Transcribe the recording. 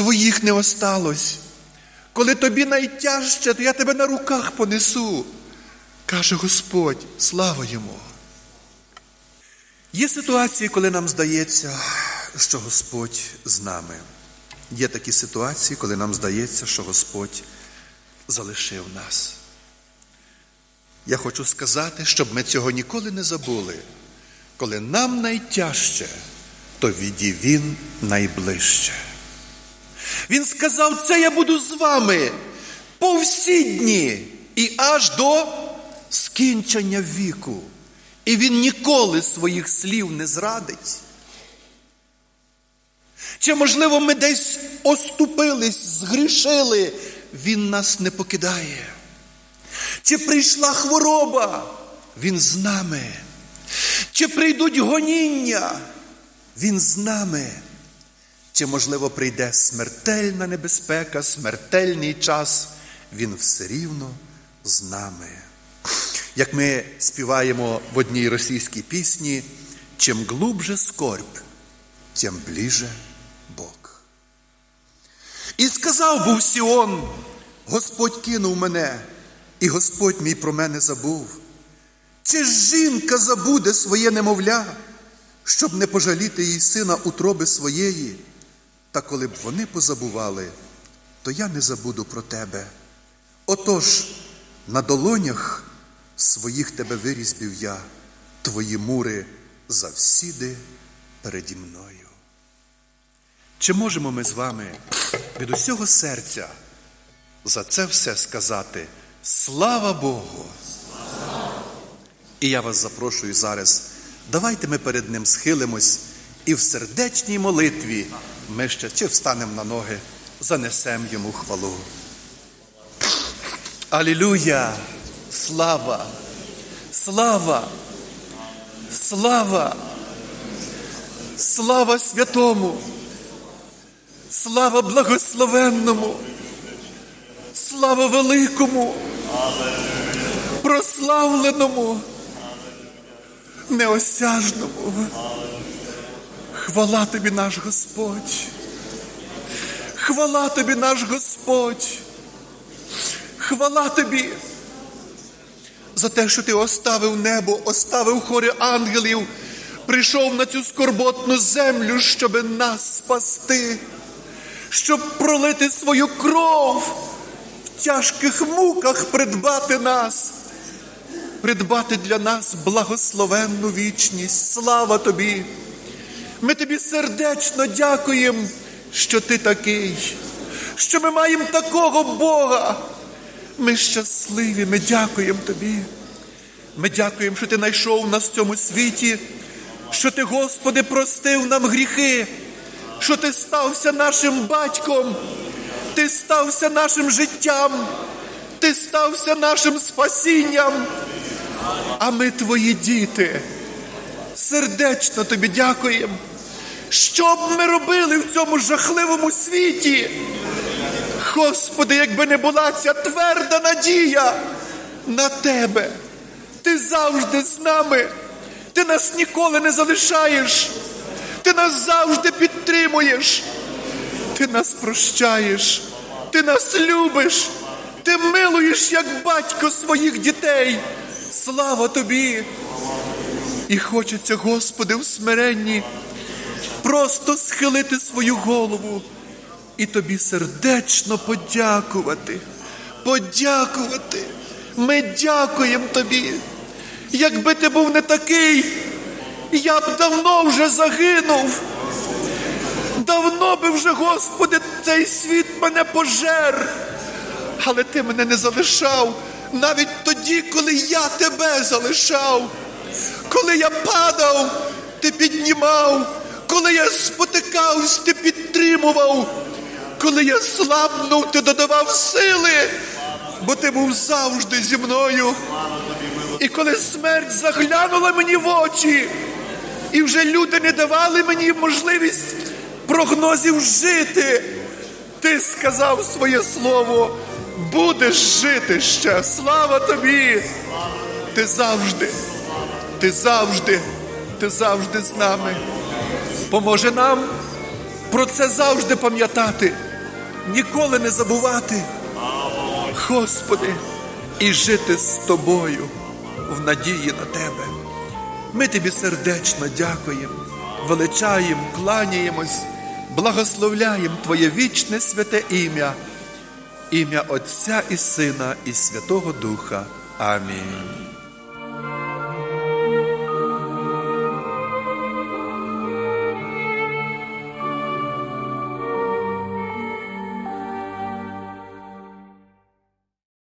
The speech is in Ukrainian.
твоїх не осталось. Коли тобі найтяжче, то я тебе на руках понесу. Каже Господь, слава йому. Є ситуації, коли нам здається, що Господь з нами. Є такі ситуації, коли нам здається, що Господь залишив нас. Я хочу сказати, щоб ми цього ніколи не забули. Коли нам найтяжче, то віді Він найближче. Він сказав, це я буду з вами по всі дні і аж до скінчення віку. І він ніколи своїх слів не зрадить. Чи, можливо, ми десь оступились, згрішили, він нас не покидає. Чи прийшла хвороба, він з нами. Чи прийдуть гоніння, він з нами. Чи, можливо, прийде смертельна небезпека, смертельний час, він все рівно з нами. Як ми співаємо в одній російській пісні, чим глубже скорбь, тим ближе Бог. І сказав був Сіон, Господь кинув мене, і Господь мій про мене забув. Чи ж жінка забуде своє немовля, щоб не пожаліти їй сина утроби своєї? Та коли б вони позабували, то я не забуду про тебе. Отож, на долонях своїх тебе вирізбів я, твої мури завсіди переді мною. Чи можемо ми з вами від усього серця за це все сказати слава Богу? І я вас запрошую зараз. Давайте ми перед Ним схилимось і в сердечній молитві ми ще чи встанемо на ноги, занесемо йому хвалу. Алілюя! Слава! Слава! Слава! Слава святому! Слава благословенному! Слава великому! Прославленому! Неосяжному! Хвала тобі наш Господь! Хвала тобі наш Господь! Хвала тобі! За те, що ти оставив небо, оставив хори ангелів, прийшов на цю скорботну землю, щоб нас спасти, щоб пролити свою кров, в тяжких муках придбати нас, придбати для нас благословенну вічність. Слава тобі! Ми тобі сердечно дякуємо, що ти такий, що ми маємо такого Бога. Ми щасливі, ми дякуємо тобі. Ми дякуємо, що ти знайшов нас в цьому світі, що ти, Господи, простив нам гріхи, що ти стався нашим батьком, ти стався нашим життям, ти стався нашим спасінням. А ми твої діти. Сердечно тобі дякуємо. Що б ми робили в цьому жахливому світі? Господи, якби не була ця тверда надія на Тебе, Ти завжди з нами, Ти нас ніколи не залишаєш, Ти нас завжди підтримуєш, Ти нас прощаєш, Ти нас любиш, Ти милуєш, як батько своїх дітей. Слава Тобі! І хочеться, Господи, в смиренні просто схилити свою голову і тобі сердечно подякувати. Подякувати. Ми дякуємо тобі. Якби ти був не такий, я б давно вже загинув. Давно би вже, Господи, цей світ мене пожер. Але ти мене не залишав навіть тоді, коли я тебе залишав, коли я падав, ти піднімав, коли я спотикався, ти підтримував. Коли я слабнув, ти додавав сили, бо ти був завжди зі мною. І коли смерть заглянула мені в очі, і вже люди не давали мені можливість прогнозів жити, ти сказав своє слово, будеш жити ще. Слава тобі! Ти завжди, ти завжди, ти завжди з нами. Поможе нам про це завжди пам'ятати ніколи не забувати, Господи, і жити з тобою в надії на Тебе. Ми тобі сердечно дякуємо, величаємо, кланяємось, благословляємо Твоє вічне святе ім'я, ім'я Отця і Сина, і Святого Духа. Амінь.